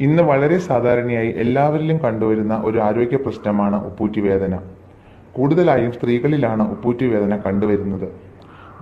ഇന്ന് വളരെ സാധാരണയായി എല്ലാവരിലും കണ്ടുവരുന്ന ഒരു ആരോഗ്യ പ്രശ്നമാണ് ഉപ്പൂറ്റി വേദന കൂടുതലായും സ്ത്രീകളിലാണ് ഉപ്പൂറ്റി വേദന കണ്ടുവരുന്നത്.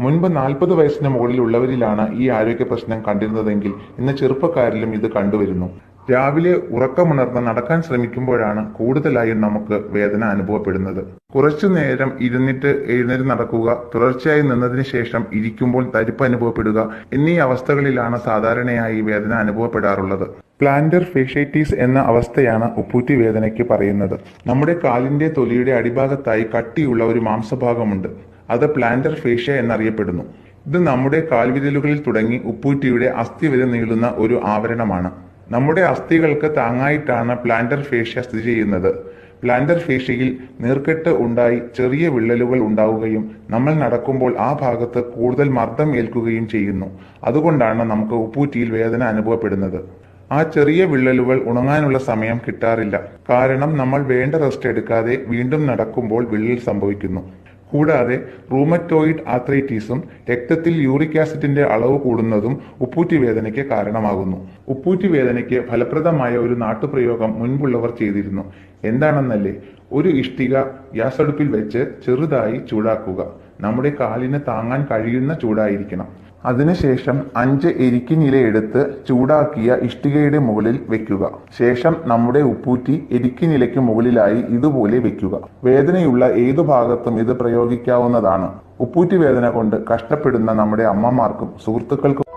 മുൻപ് നാൽപ്പത് വയസ്സിന് മുകളിലുള്ളവരിലാണ് ഈ ആരോഗ്യ പ്രശ്നം കണ്ടിരുന്നതെങ്കിൽ ഇന്ന് ചെറുപ്പക്കാരിലും ഇത് കണ്ടുവരുന്നു. രാവിലെ ഉറക്കമുണർന്ന് നടക്കാൻ ശ്രമിക്കുമ്പോഴാണ് കൂടുതലായും നമുക്ക് വേദന അനുഭവപ്പെടുന്നത്. കുറച്ചു നേരം ഇരുന്നിട്ട് എഴുന്നേറ്റ് നടക്കുക തുടർച്ചയായി നിന്നതിന് ശേഷം ഇരിക്കുമ്പോൾ തരിപ്പ് അനുഭവപ്പെടുക എന്നീ അവസ്ഥകളിലാണ് സാധാരണയായി വേദന അനുഭവപ്പെടാറുള്ളത്. പ്ലാന്റർ ഫേഷൈറ്റീസ് എന്ന അവസ്ഥയാണ് ഉപ്പൂറ്റി വേദനയ്ക്ക് പറയുന്നത്. നമ്മുടെ കാലിന്റെ തൊലിയുടെ അടിഭാഗത്തായി കട്ടിയുള്ള ഒരു മാംസഭാഗമുണ്ട്. അത് പ്ലാന്റർ ഫേഷ്യ എന്നറിയപ്പെടുന്നു. ഇത് നമ്മുടെ കാൽവിരലുകളിൽ തുടങ്ങി ഉപ്പൂറ്റിയുടെ അസ്ഥി വരെ നീളുന്ന ഒരു ആവരണമാണ്. നമ്മുടെ അസ്ഥികൾക്ക് താങ്ങായിട്ടാണ് പ്ലാന്റർ ഫേഷ്യ സ്ഥിതി ചെയ്യുന്നത്. പ്ലാന്റർ ഫേഷ്യയിൽ നീർക്കെട്ട് ഉണ്ടായി ചെറിയ വിള്ളലുകൾ ഉണ്ടാവുകയും നമ്മൾ നടക്കുമ്പോൾ ആ ഭാഗത്ത് കൂടുതൽ മർദ്ദം ഏൽക്കുകയും ചെയ്യുന്നു. അതുകൊണ്ടാണ് നമുക്ക് ഉപ്പൂറ്റിയിൽ വേദന അനുഭവപ്പെടുന്നത്. ആ ചെറിയ വിള്ളലുകൾ ഉണങ്ങാനുള്ള സമയം കിട്ടാറില്ല. കാരണം നമ്മൾ വേണ്ട റെസ്റ്റ് എടുക്കാതെ വീണ്ടും നടക്കുമ്പോൾ വിള്ളൽ സംഭവിക്കുന്നു. കൂടാതെ റൂമറ്റോയിഡ് ആത്രൈറ്റീസും രക്തത്തിൽ യൂറിക് ആസിഡിന്റെ അളവ് കൂടുന്നതും ഉപ്പൂറ്റി വേദനയ്ക്ക് കാരണമാകുന്നു. ഉപ്പൂറ്റി വേദനയ്ക്ക് ഫലപ്രദമായ ഒരു നാട്ടുപ്രയോഗം മുൻപുള്ളവർ ചെയ്തിരുന്നു. എന്താണെന്നല്ലേ? ഒരു ഇഷ്ടിക ഗ്യാസടുപ്പിൽ വെച്ച് ചെറുതായി ചൂടാക്കുക. നമ്മുടെ കാലിന് താങ്ങാൻ കഴിയുന്ന ചൂടായിരിക്കണം. അതിനുശേഷം അഞ്ച് എരിക്കിനില എടുത്ത് ചൂടാക്കിയ ഇഷ്ടികയുടെ മുകളിൽ വെക്കുക. ശേഷം നമ്മുടെ ഉപ്പൂറ്റി എരിക്കിനിലയ്ക്ക് മുകളിലായി ഇതുപോലെ വെക്കുക. വേദനയുള്ള ഏതു ഭാഗത്തും ഇത് പ്രയോഗിക്കാവുന്നതാണ്. ഉപ്പൂറ്റി വേദന കൊണ്ട് കഷ്ടപ്പെടുന്ന നമ്മുടെ അമ്മമാർക്കും സുഹൃത്തുക്കൾക്കും